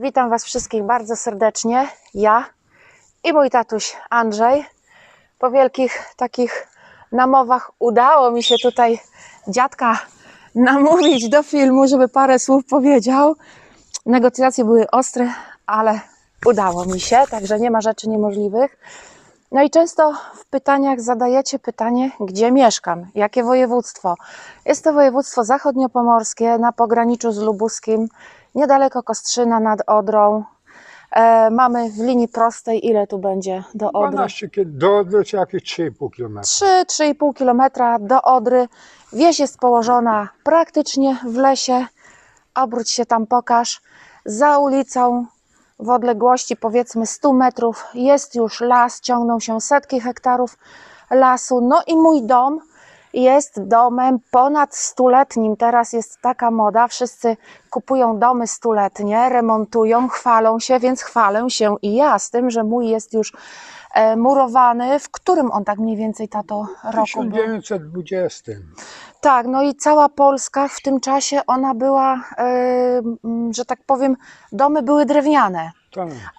Witam Was wszystkich bardzo serdecznie. Ja i mój tatuś Andrzej. Po wielkich takich namowach udało mi się tutaj dziadka namówić do filmu, żeby parę słów powiedział. Negocjacje były ostre, ale udało mi się, także nie ma rzeczy niemożliwych. No i często w pytaniach zadajecie pytanie, gdzie mieszkam, jakie województwo. Jest to województwo zachodniopomorskie na pograniczu z lubuskim, niedaleko Kostrzyna nad Odrą. E, mamy w linii prostej, ile tu będzie do Odry? 12 km, do, do jakieś 3,5 km. 3-3,5 km do Odry. Wieś jest położona praktycznie w lesie. Obróć się tam, pokaż. Za ulicą w odległości powiedzmy 100 metrów jest już las, ciągną się setki hektarów lasu. No i mój dom jest domem ponad stuletnim. Teraz jest taka moda, wszyscy kupują domy stuletnie, remontują, chwalą się, więc chwalę się i ja z tym, że mój jest już e, murowany. W którym on tak mniej więcej, tato, W roku był? 1920. Tak, no i cała Polska w tym czasie ona była, e, że tak powiem, domy były drewniane.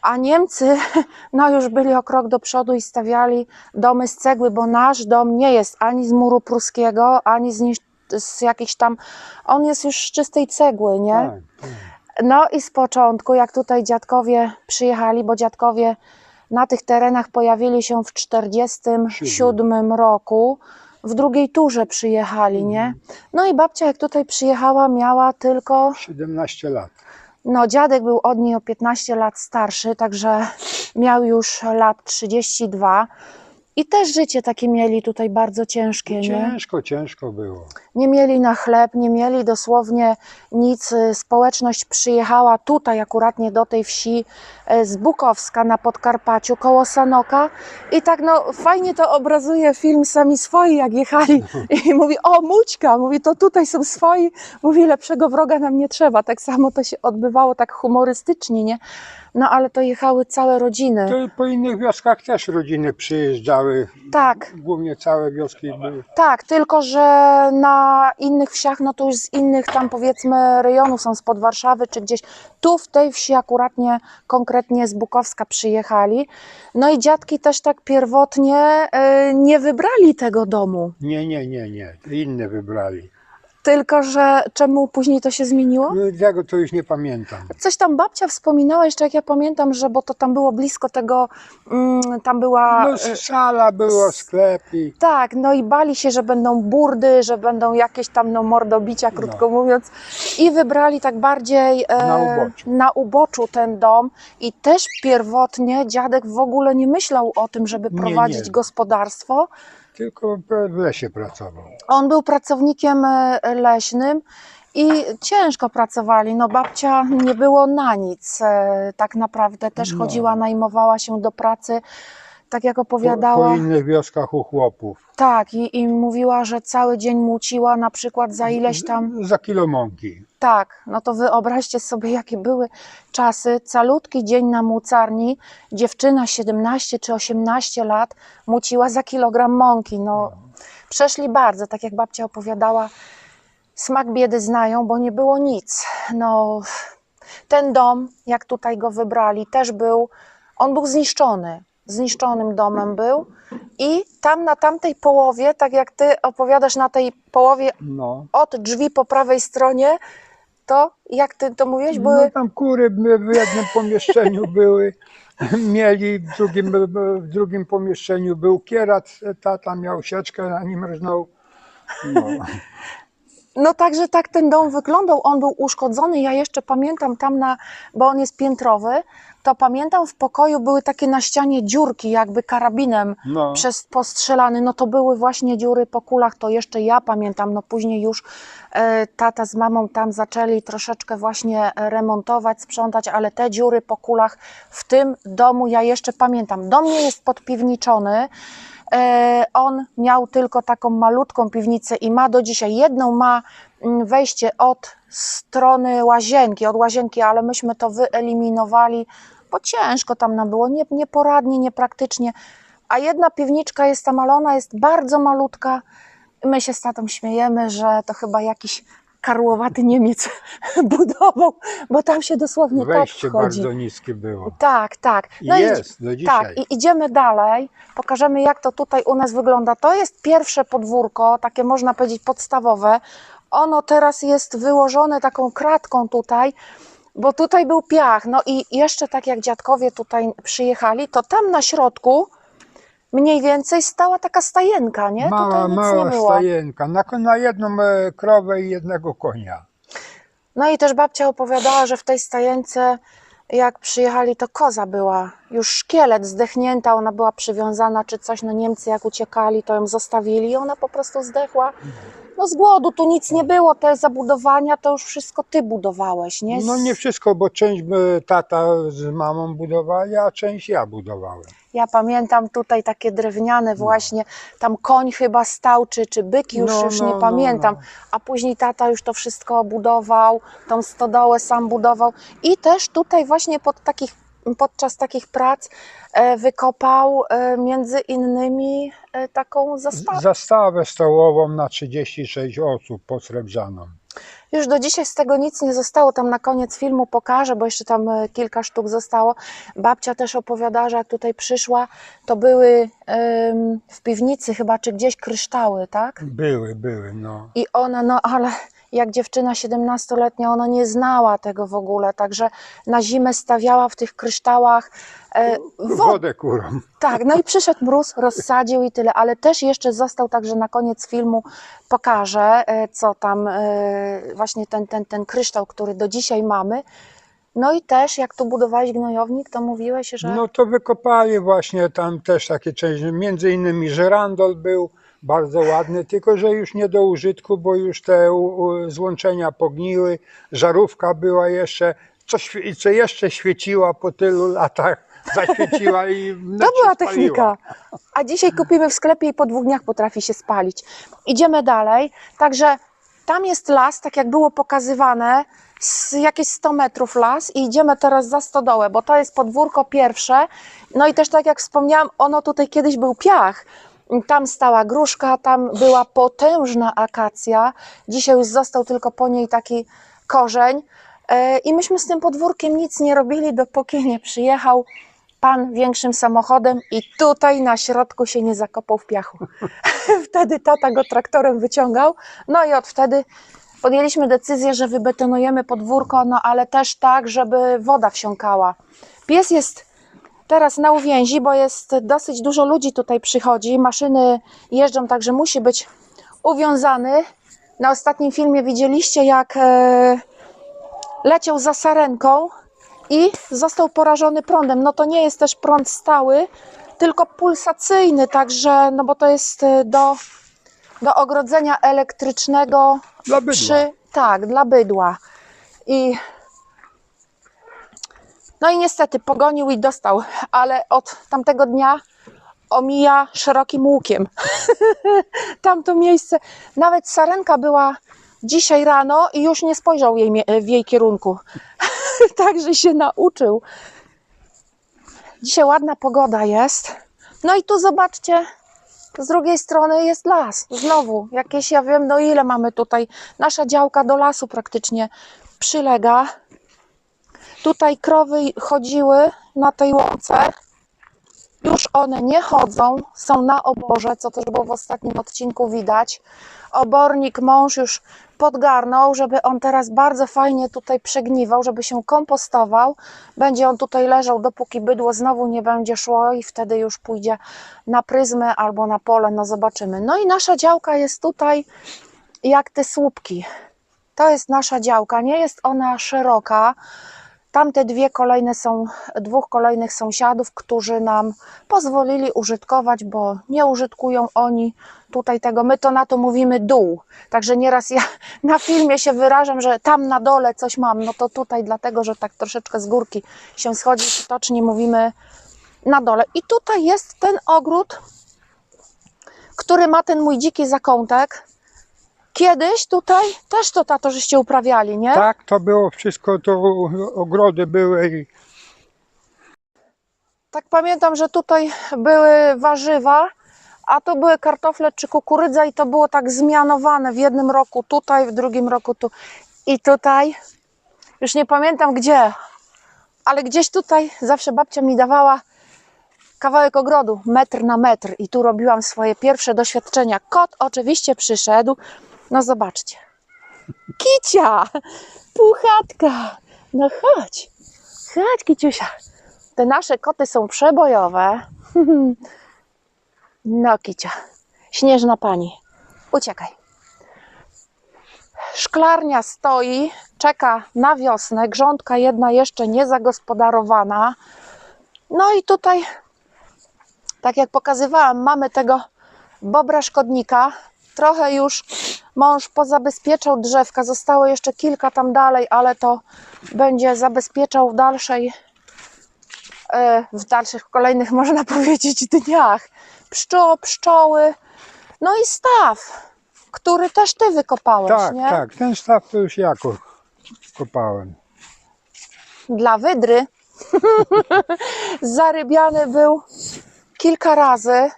A Niemcy no już byli o krok do przodu i stawiali domy z cegły, bo nasz dom nie jest ani z muru pruskiego, ani z, z jakichś tam, on jest już z czystej cegły, nie? Tak, tak. No i z początku, jak tutaj dziadkowie przyjechali, bo dziadkowie na tych terenach pojawili się w 1947 roku, w drugiej turze przyjechali, nie? No i babcia jak tutaj przyjechała miała tylko 17 lat. No, dziadek był od niej o 15 lat starszy, także miał już lat 32. I też życie takie mieli tutaj bardzo ciężkie, nie? Ciężko, ciężko było. Nie mieli na chleb, nie mieli dosłownie nic. Y, Społeczność przyjechała tutaj, akuratnie do tej wsi z Bukowska na Podkarpaciu, koło Sanoka. I tak no fajnie to obrazuje film Sami Swoi, jak jechali. I mówi, o Mućka, mówi, to tutaj są swoi. Mówi, lepszego wroga nam nie trzeba. Tak samo to się odbywało tak humorystycznie, nie? No ale to jechały całe rodziny. To po innych wioskach też rodziny przyjeżdżały. Tak. Głównie całe wioski były. Tak, tylko że na innych wsiach, no to już z innych tam powiedzmy rejonów są spod Warszawy czy gdzieś. Tu w tej wsi akuratnie konkretnie z Bukowska przyjechali. No i dziadki też tak pierwotnie y, nie wybrali tego domu. Nie, nie, nie, nie. Inne wybrali. Tylko że czemu później to się zmieniło? No, tego to już nie pamiętam. Coś tam babcia wspominała jeszcze, jak ja pamiętam, że bo to tam było blisko tego, mm, tam była. No, y, sala była, sklep i Tak, no i bali się, że będą burdy, że będą jakieś tam no, mordobicia, krótko mówiąc. I wybrali tak bardziej e, Na uboczu. na uboczu ten dom. I też pierwotnie dziadek w ogóle nie myślał o tym, żeby Nie, prowadzić nie. gospodarstwo. tylko w lesie pracował. On był pracownikiem e, leśnym i ciężko pracowali. No babcia nie było na nic e, tak naprawdę. Też No. chodziła, najmowała się do pracy. Tak jak Po, opowiadała. po innych wioskach u chłopów. Tak, i, i mówiła, że cały dzień muciła na przykład za ileś tam. Za kilo mąki. Tak, no to wyobraźcie sobie, jakie były czasy. Calutki dzień na mucarni, dziewczyna 17 czy 18 lat muciła za kilogram mąki. No, przeszli bardzo, tak jak babcia opowiadała, smak biedy znają, bo nie było nic. No, ten dom, jak tutaj go wybrali, też był, on był zniszczony. Zniszczonym domem był. I tam na tamtej połowie, tak jak ty opowiadasz na tej połowie No. od drzwi po prawej stronie, to jak ty to mówiłeś, były. No tam kury w jednym pomieszczeniu były, mieli, w drugim, w drugim pomieszczeniu był kierat, tata miał sieczkę, na nim rżnął. No. No także tak ten dom wyglądał, on był uszkodzony. Ja jeszcze pamiętam tam na, bo on jest piętrowy, to pamiętam w pokoju były takie na ścianie dziurki, jakby karabinem No. przez postrzelany. No to były właśnie dziury po kulach, to jeszcze ja pamiętam. No później już e, tata z mamą tam zaczęli troszeczkę właśnie remontować, sprzątać, ale te dziury po kulach w tym domu ja jeszcze pamiętam. Dom nie jest podpiwniczony. E, On miał tylko taką malutką piwnicę i ma do dzisiaj jedną ma mm, wejście od strony łazienki, od łazienki, ale myśmy to wyeliminowali, bo ciężko tam nam było, nie, nieporadnie, niepraktycznie. A jedna piwniczka jest tam, ale ona jest bardzo malutka. My się z tatą śmiejemy, że to chyba jakiś karłowaty Niemiec budował, bo tam się dosłownie Wejście top wchodzi. bardzo niskie było. Tak, tak. No i- Jest do dzisiaj. tak, i idziemy dalej. Pokażemy, jak to tutaj u nas wygląda. To jest pierwsze podwórko, takie można powiedzieć podstawowe. Ono teraz jest wyłożone taką kratką tutaj, bo tutaj był piach. No i jeszcze tak jak dziadkowie tutaj przyjechali, to tam na środku mniej więcej stała taka stajenka, nie? Mała, tutaj nic mała nie było. stajenka. Na, na jedną e, krowę i jednego konia. No i też babcia opowiadała, że w tej stajence, jak przyjechali, to koza była już szkielet zdechnięta, ona była przywiązana czy coś. No Niemcy jak uciekali, to ją zostawili i ona po prostu zdechła. No z głodu, tu nic nie było, te zabudowania to już wszystko ty budowałeś, nie? No nie wszystko, bo część e, tata z mamą budowali, a część ja budowałem. Ja pamiętam tutaj takie drewniane właśnie, tam koń chyba stał, czy, czy byk, już, No, już no, nie no, pamiętam. no. A później tata już to wszystko budował, tą stodołę sam budował. I też tutaj właśnie pod takich, podczas takich prac e, wykopał e, między innymi e, taką zastawę. Zastawę stołową na 36 osób posrebrzaną. Już do dzisiaj z tego nic nie zostało. Tam na koniec filmu pokażę, bo jeszcze tam kilka sztuk zostało. Babcia też opowiadała, że jak tutaj przyszła, to były em, w piwnicy chyba, czy gdzieś kryształy, tak? Były, były, no. I ona, no ale jak dziewczyna 17-letnia, ona nie znała tego w ogóle, także na zimę stawiała w tych kryształach e, wodę. Wodę kurą. Tak, no i przyszedł mróz, rozsadził i tyle, ale też jeszcze został także na koniec filmu pokażę, e, co tam e, właśnie ten, ten, ten kryształ, który do dzisiaj mamy. No i też jak tu budowałeś gnojownik, to mówiłeś, że No to wykopali właśnie tam też takie części, między innymi żerandol był bardzo ładny, tylko że już nie do użytku, bo już te złączenia pogniły, żarówka była jeszcze, co, co jeszcze świeciła po tylu latach, zaświeciła i to była technika. A dzisiaj kupimy w sklepie i po dwóch dniach potrafi się spalić. Idziemy dalej, także tam jest las, tak jak było pokazywane, z jakieś 100 metrów las i idziemy teraz za stodołę, bo to jest podwórko pierwsze. No i też tak jak wspomniałam, ono tutaj kiedyś był piach. Tam stała gruszka, tam była potężna akacja. Dzisiaj już został tylko po niej taki korzeń. E, I myśmy z tym podwórkiem nic nie robili, dopóki nie przyjechał pan większym samochodem i tutaj na środku się nie zakopał w piachu. wtedy tata go traktorem wyciągał. No i od wtedy podjęliśmy decyzję, że wybetonujemy podwórko, no ale też tak, żeby woda wsiąkała. Pies jest teraz na uwięzi, bo jest dosyć dużo ludzi tutaj przychodzi. Maszyny jeżdżą, także musi być uwiązany. Na ostatnim filmie widzieliście, jak e, leciał za sarenką i został porażony prądem. No to nie jest też prąd stały, tylko pulsacyjny, także, no bo to jest e, do, do ogrodzenia elektrycznego Dla bydła. przy, tak, dla bydła. I no i niestety pogonił i dostał, ale od tamtego dnia omija szerokim łukiem. Tamto miejsce. Nawet sarenka była dzisiaj rano i już nie spojrzał jej, w jej kierunku. Także się nauczył. Dzisiaj ładna pogoda jest. No i tu zobaczcie, z drugiej strony jest las. Znowu, jakieś, ja wiem, no ile mamy tutaj. Nasza działka do lasu praktycznie przylega. Tutaj krowy chodziły na tej łące. Już one nie chodzą, są na oborze, co też było w ostatnim odcinku widać. Obornik mąż już podgarnął, żeby on teraz bardzo fajnie tutaj przegniwał, żeby się kompostował. Będzie on tutaj leżał, dopóki bydło znowu nie będzie szło i wtedy już pójdzie na pryzmę albo na pole, no zobaczymy. No i nasza działka jest tutaj jak te słupki. To jest nasza działka, nie jest ona szeroka. Tamte dwie kolejne są, dwóch kolejnych sąsiadów, którzy nam pozwolili użytkować, bo nie użytkują oni tutaj tego. My to na to mówimy dół. Także nieraz ja na filmie się wyrażam, że tam na dole coś mam. No to tutaj dlatego, że tak troszeczkę z górki się schodzi, potocznie mówimy na dole. I tutaj jest ten ogród, który ma ten mój dziki zakątek. Kiedyś tutaj też to tato żeście uprawiali, nie? Tak, to było wszystko, to ogrody były i Tak pamiętam, że tutaj były warzywa, a to były kartofle czy kukurydza i to było tak zmianowane w jednym roku tutaj, w drugim roku tu i tutaj. Już nie pamiętam gdzie, ale gdzieś tutaj zawsze babcia mi dawała kawałek ogrodu, metr na metr i tu robiłam swoje pierwsze doświadczenia. Kot oczywiście przyszedł, no zobaczcie. Kicia, puchatka, no chodź, chodź Kiciusia. Te nasze koty są przebojowe. No Kicia, śnieżna pani, uciekaj. Szklarnia stoi, czeka na wiosnę, grządka jedna jeszcze nie zagospodarowana. No i tutaj, tak jak pokazywałam, mamy tego bobra szkodnika. Trochę już mąż pozabezpieczał drzewka, zostało jeszcze kilka tam dalej, ale to będzie zabezpieczał w dalszej, e, w dalszych kolejnych, można powiedzieć, dniach. Pszczo, pszczoły, no i staw, który też ty wykopałeś, Tak, nie? tak, ten staw to już ja ko- kopałem. dla wydry zarybiany był kilka razy,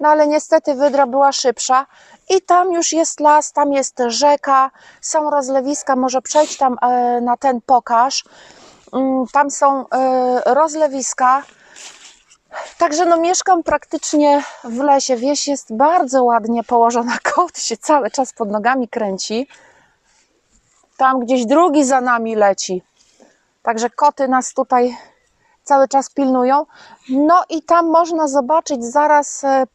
no ale niestety wydra była szybsza i tam już jest las, tam jest rzeka, są rozlewiska, może przejdź tam e, na ten pokaż. Mm, Tam są e, rozlewiska. Także no mieszkam praktycznie w lesie. Wieś jest bardzo ładnie położona. Kot się cały czas pod nogami kręci. Tam gdzieś drugi za nami leci. Także koty nas tutaj cały czas pilnują. No i tam można zobaczyć, zaraz e,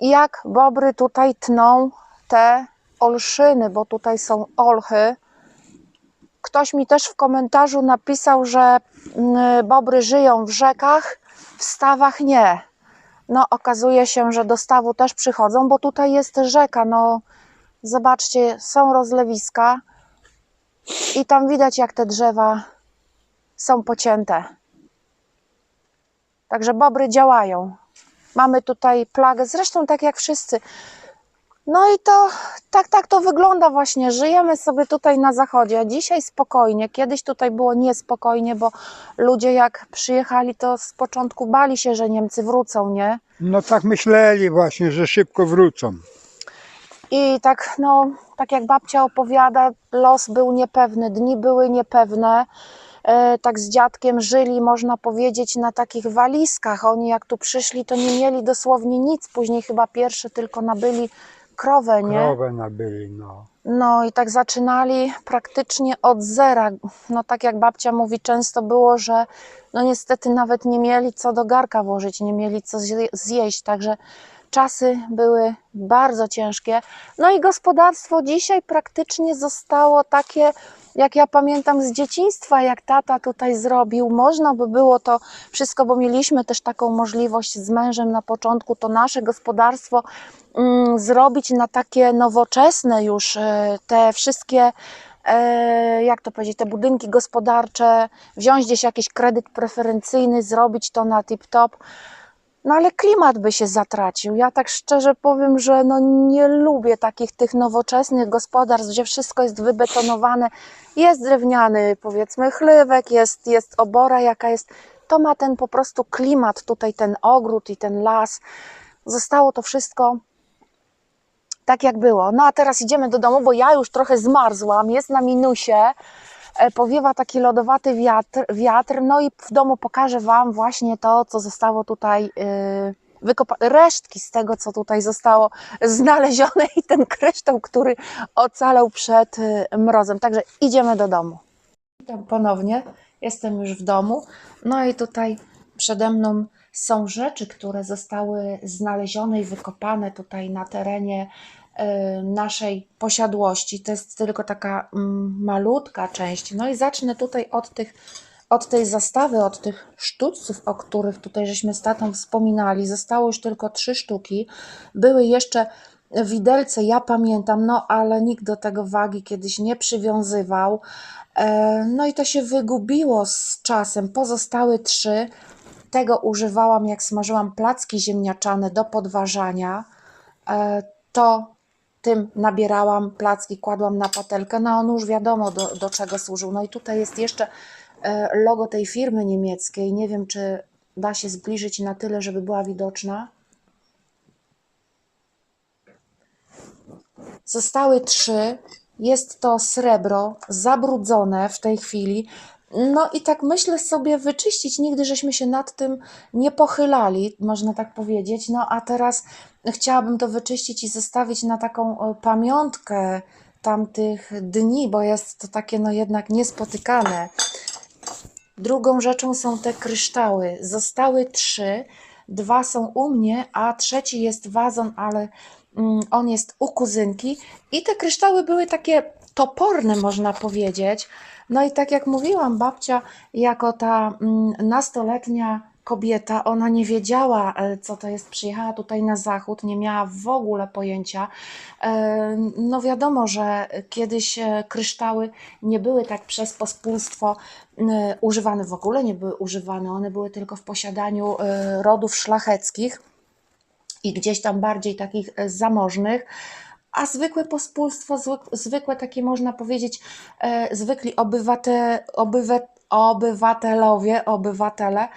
jak bobry tutaj tną te olszyny, bo tutaj są olchy. Ktoś mi też w komentarzu napisał, że mm, bobry żyją w rzekach, w stawach nie. No, okazuje się, że do stawu też przychodzą, bo tutaj jest rzeka. No, zobaczcie, są rozlewiska. I tam widać, jak te drzewa są pocięte. Także bobry działają. Mamy tutaj plagę, zresztą tak jak wszyscy. No i to tak, tak to wygląda właśnie. Żyjemy sobie tutaj na zachodzie. Dzisiaj spokojnie. Kiedyś tutaj było niespokojnie, bo ludzie jak przyjechali, to z początku bali się, że Niemcy wrócą, nie? No tak myśleli właśnie, że szybko wrócą. I tak, no, tak jak babcia opowiada, los był niepewny, dni były niepewne. E, tak z dziadkiem żyli, można powiedzieć, na takich walizkach. Oni jak tu przyszli, to nie mieli dosłownie nic. Później chyba pierwsze tylko nabyli krowę, nie? Krowę nabyli, no. No i tak zaczynali praktycznie od zera. No tak jak babcia mówi, często było, że no niestety nawet nie mieli co do garka włożyć, nie mieli co zje- zjeść, także czasy były bardzo ciężkie. No i gospodarstwo dzisiaj praktycznie zostało takie, jak ja pamiętam z dzieciństwa, jak tata tutaj zrobił. Można by było to wszystko, bo mieliśmy też taką możliwość z mężem na początku, to nasze gospodarstwo mm, zrobić na takie nowoczesne już e, te wszystkie, e, jak to powiedzieć, te budynki gospodarcze, wziąć gdzieś jakiś kredyt preferencyjny, zrobić to na tip-top. No ale klimat by się zatracił. Ja tak szczerze powiem, że no nie lubię takich tych nowoczesnych gospodarstw, gdzie wszystko jest wybetonowane. Jest drewniany, powiedzmy, chlywek, jest, jest obora jaka jest. To ma ten po prostu klimat, tutaj ten ogród i ten las. Zostało to wszystko tak jak było. No a teraz idziemy do domu, bo ja już trochę zmarzłam, jest na minusie, powiewa taki lodowaty wiatr, wiatr, no i w domu pokażę Wam właśnie to, co zostało tutaj wykopane, resztki z tego, co tutaj zostało znalezione i ten kryształ, który ocalał przed y, mrozem. Także idziemy do domu. Witam ponownie, jestem już w domu, no i tutaj przede mną są rzeczy, które zostały znalezione i wykopane tutaj na terenie y, naszej posiadłości. To jest tylko taka mm, malutka część. No i zacznę tutaj od tych, od tej zastawy, od tych sztućców, o których tutaj żeśmy z tatą wspominali. Zostało już tylko trzy sztuki. Były jeszcze widelce, ja pamiętam, no ale nikt do tego wagi kiedyś nie przywiązywał. E, No i to się wygubiło z czasem. Pozostałe trzy. Tego używałam, jak smażyłam placki ziemniaczane do podważania. E, To tym nabierałam placki, kładłam na patelkę, no on już wiadomo do, do czego służył. No i tutaj jest jeszcze e, logo tej firmy niemieckiej, nie wiem czy da się zbliżyć na tyle, żeby była widoczna. Zostały trzy, jest to srebro zabrudzone w tej chwili. No i tak myślę sobie wyczyścić, nigdy żeśmy się nad tym nie pochylali, można tak powiedzieć. No a teraz chciałabym to wyczyścić i zostawić na taką pamiątkę tamtych dni, bo jest to takie no jednak niespotykane. Drugą rzeczą są te kryształy. Zostały trzy. Dwa są u mnie, a trzeci jest wazon, ale mm, on jest u kuzynki. I te kryształy były takie toporne, można powiedzieć. No i tak jak mówiłam, babcia, jako ta mm, nastoletnia kobieta, ona nie wiedziała, e, co to jest. Przyjechała tutaj na zachód, nie miała w ogóle pojęcia. E, No wiadomo, że kiedyś e, kryształy nie były tak przez pospólstwo używane w ogóle, nie były używane. One były tylko w posiadaniu rodów szlacheckich i gdzieś tam bardziej takich zamożnych. A zwykłe pospólstwo, zwyk- zwykłe takie można powiedzieć, zwykli obywate, obywe, obywatelowie, obywatele,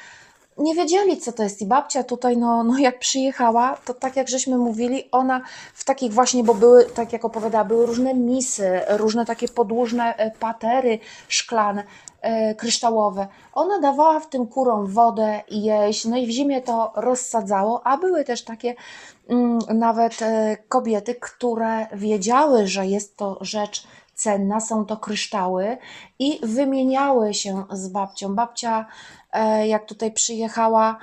nie wiedzieli, co to jest. I babcia tutaj, no, no jak przyjechała, to tak jak żeśmy mówili, ona w takich właśnie, bo były, tak jak opowiadała, były różne misy, różne takie podłużne e, patery szklane, e, kryształowe. Ona dawała w tym kurom wodę i jeść, no i w zimie to rozsadzało, a były też takie mm, nawet e, kobiety, które wiedziały, że jest to rzecz cenna, są to kryształy i wymieniały się z babcią. Babcia, jak tutaj przyjechała,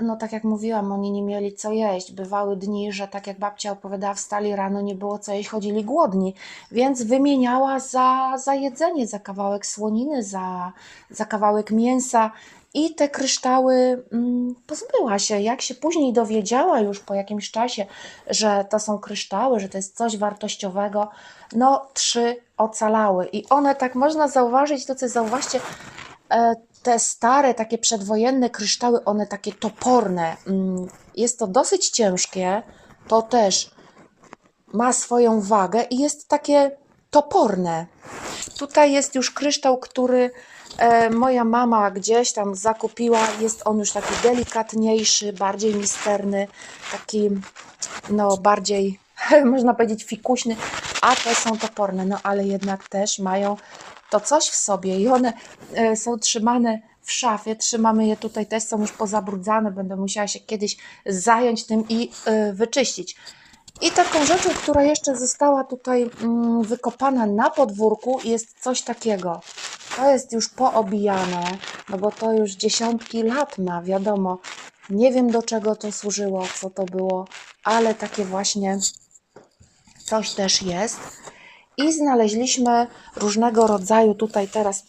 no tak jak mówiłam, oni nie mieli co jeść. Bywały dni, że tak jak babcia opowiadała, wstali rano, nie było co jeść, chodzili głodni, więc wymieniała za, za jedzenie, za kawałek słoniny, za, za kawałek mięsa. I te kryształy mm, pozbyła się. Jak się później dowiedziała już po jakimś czasie, że to są kryształy, że to jest coś wartościowego, no trzy ocalały. I one tak można zauważyć, to co zauważcie, e, te stare, takie przedwojenne kryształy, one takie toporne. Mm, Jest to dosyć ciężkie, to też ma swoją wagę i jest takie toporne. Tutaj jest już kryształ, który e, moja mama gdzieś tam zakupiła. Jest on już taki delikatniejszy, bardziej misterny, taki no bardziej można powiedzieć fikuśny, a te są toporne, no ale jednak też mają to coś w sobie i one e, są trzymane w szafie, trzymamy je tutaj, też są już pozabrudzane, będę musiała się kiedyś zająć tym i e, wyczyścić. I taką rzeczą, która jeszcze została tutaj mm, wykopana na podwórku, jest coś takiego. To jest już poobijane, no bo to już dziesiątki lat ma, wiadomo. Nie wiem do czego to służyło, co to było, ale takie właśnie coś też jest. I znaleźliśmy różnego rodzaju, tutaj teraz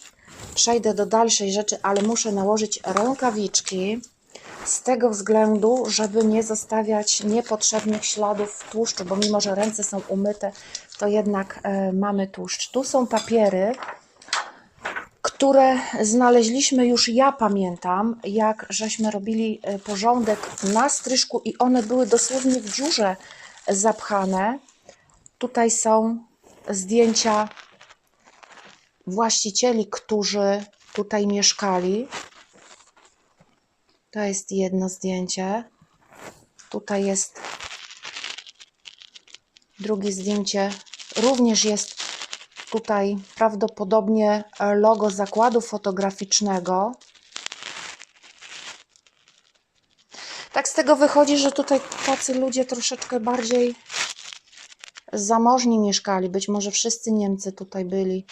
przejdę do dalszej rzeczy, ale muszę nałożyć rękawiczki z tego względu, żeby nie zostawiać niepotrzebnych śladów w tłuszczu, bo mimo, że ręce są umyte, to jednak e, mamy tłuszcz. Tu są papiery, które znaleźliśmy już, ja pamiętam, jak żeśmy robili e, porządek na stryżku i one były dosłownie w dziurze zapchane. Tutaj są zdjęcia właścicieli, którzy tutaj mieszkali. To jest jedno zdjęcie. Tutaj jest drugie zdjęcie. Również jest tutaj prawdopodobnie logo zakładu fotograficznego. Tak z tego wychodzi, że tutaj tacy ludzie troszeczkę bardziej zamożni mieszkali. Być może wszyscy Niemcy tutaj byli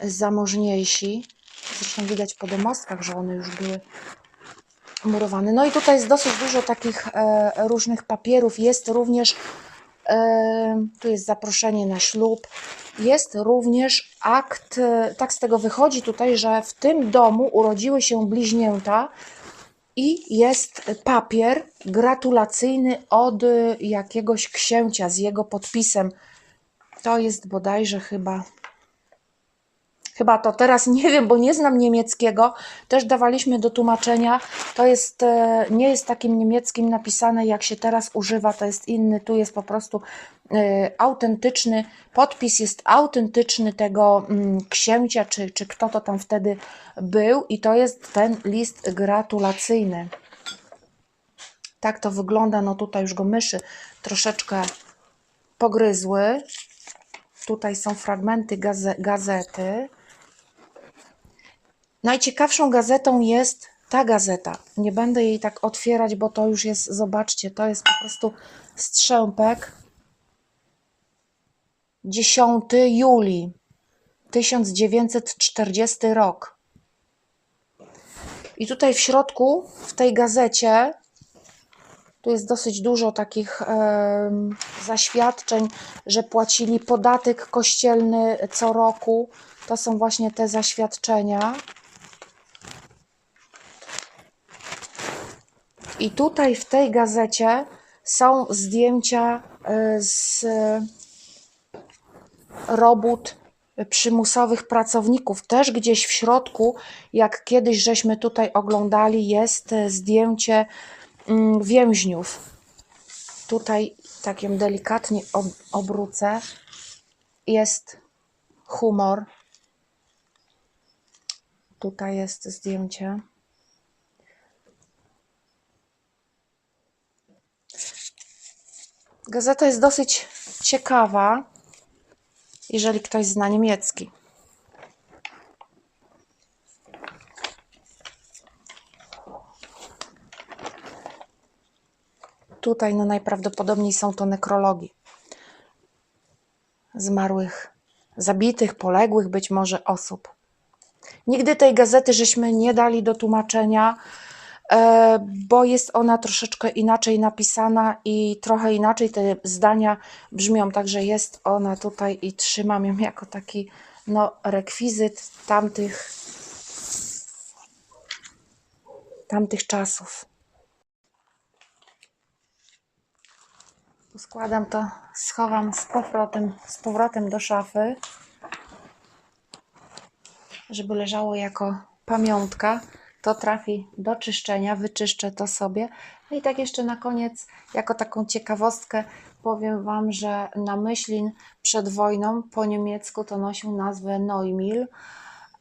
zamożniejsi. Zresztą widać po domostkach, że one już były murowane. No i tutaj jest dosyć dużo takich e, różnych papierów. Jest również, e, tu jest zaproszenie na ślub. Jest również akt, e, tak z tego wychodzi tutaj, że w tym domu urodziły się bliźnięta i jest papier gratulacyjny od e, jakiegoś księcia z jego podpisem. To jest bodajże chyba Chyba to teraz nie wiem, bo nie znam niemieckiego. Też dawaliśmy do tłumaczenia. To jest, e, nie jest takim niemieckim napisane, jak się teraz używa, to jest inny. Tu jest po prostu e, autentyczny, podpis jest autentyczny tego mm, księcia, czy, czy kto to tam wtedy był, i to jest ten list gratulacyjny. Tak to wygląda. No tutaj już go myszy troszeczkę pogryzły. tutaj są fragmenty gaze gazety. Najciekawszą gazetą jest ta gazeta. Nie będę jej tak otwierać, bo to już jest, zobaczcie, to jest po prostu strzępek. 10 Juli 1940 rok. I tutaj w środku, w tej gazecie, tu jest dosyć dużo takich em, zaświadczeń, że płacili podatek kościelny co roku. To są właśnie te zaświadczenia. I tutaj w tej gazecie są zdjęcia e, z robót przymusowych pracowników. Też gdzieś w środku, jak kiedyś żeśmy tutaj oglądali, jest e, zdjęcie mm, więźniów. Tutaj tak ją delikatnie ob obrócę. Jest humor. Tutaj jest zdjęcie. Gazeta jest dosyć ciekawa, jeżeli ktoś zna niemiecki. Tutaj no najprawdopodobniej są to nekrologi zmarłych, zabitych, poległych być może osób. Nigdy tej gazety żeśmy nie dali do tłumaczenia, bo jest ona troszeczkę inaczej napisana i trochę inaczej te zdania brzmią, także jest ona tutaj i trzymam ją jako taki no, rekwizyt tamtych, tamtych czasów. Składam to, schowam z powrotem, z powrotem do szafy, żeby leżało jako pamiątka. To trafi do czyszczenia, wyczyszczę to sobie. No i tak jeszcze na koniec, jako taką ciekawostkę, powiem Wam, że na myślin przed wojną po niemiecku to nosił nazwę Neumil.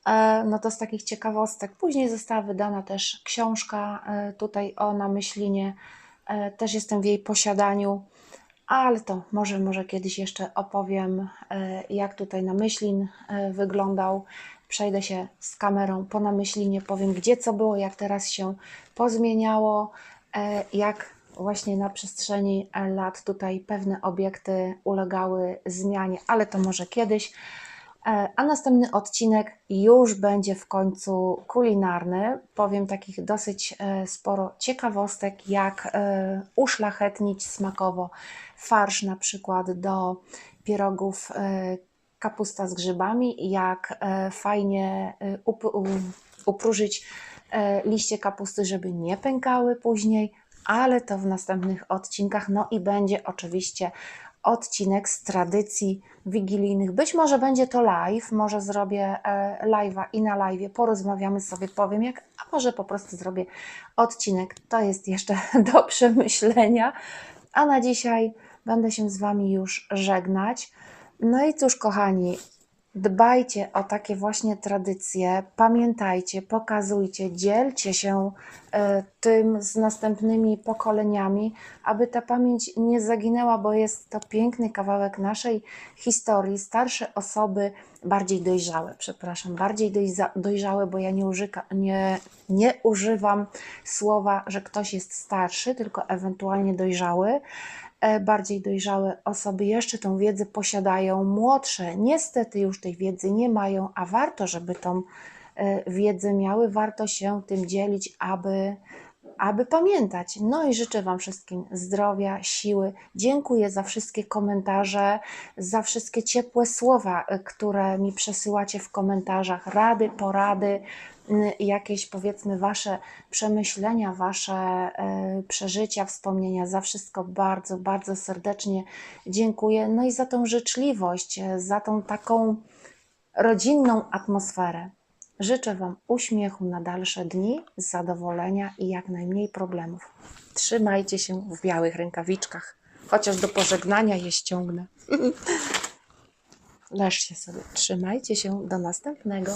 E, No to z takich ciekawostek. Później została wydana też książka e, tutaj o namyślinie. E, Też jestem w jej posiadaniu ale to może, może kiedyś jeszcze opowiem, e, jak tutaj Namyślin e, wyglądał. Przejdę się z kamerą po Namyślinie, powiem gdzie co było, jak teraz się pozmieniało, e, jak właśnie na przestrzeni lat tutaj pewne obiekty ulegały zmianie, ale to może kiedyś. E, A następny odcinek już będzie w końcu kulinarny. Powiem takich dosyć e, sporo ciekawostek, jak e, uszlachetnić smakowo farsz na przykład do pierogów kapusta z grzybami, jak fajnie upróżyć liście kapusty, żeby nie pękały później, ale to w następnych odcinkach. No i będzie oczywiście odcinek z tradycji wigilijnych. Być może będzie to live, może zrobię e, live'a i na live porozmawiamy sobie, powiem jak, a może po prostu zrobię odcinek. To jest jeszcze do przemyślenia. A na dzisiaj będę się z Wami już żegnać. No i cóż, kochani, dbajcie o takie właśnie tradycje, pamiętajcie, pokazujcie, dzielcie się e, tym z następnymi pokoleniami, aby ta pamięć nie zaginęła, bo jest to piękny kawałek naszej historii. Starsze osoby, bardziej dojrzałe, przepraszam, bardziej dojrzałe, bo ja nie, użyka, nie, nie używam słowa, że ktoś jest starszy, tylko ewentualnie dojrzały bardziej dojrzałe osoby jeszcze tą wiedzę posiadają, młodsze niestety już tej wiedzy nie mają, a warto, żeby tą e, wiedzę miały, warto się tym dzielić, aby, aby pamiętać. No i życzę Wam wszystkim zdrowia, siły. Dziękuję za wszystkie komentarze, za wszystkie ciepłe słowa, e, które mi przesyłacie w komentarzach, rady, porady, jakieś powiedzmy Wasze przemyślenia, Wasze e, przeżycia, wspomnienia. Za wszystko bardzo, bardzo serdecznie dziękuję. No i za tą życzliwość, e, za tą taką rodzinną atmosferę. Życzę Wam uśmiechu na dalsze dni, zadowolenia i jak najmniej problemów. Trzymajcie się w białych rękawiczkach, chociaż do pożegnania je ściągnę. Leżcie sobie, trzymajcie się, do następnego.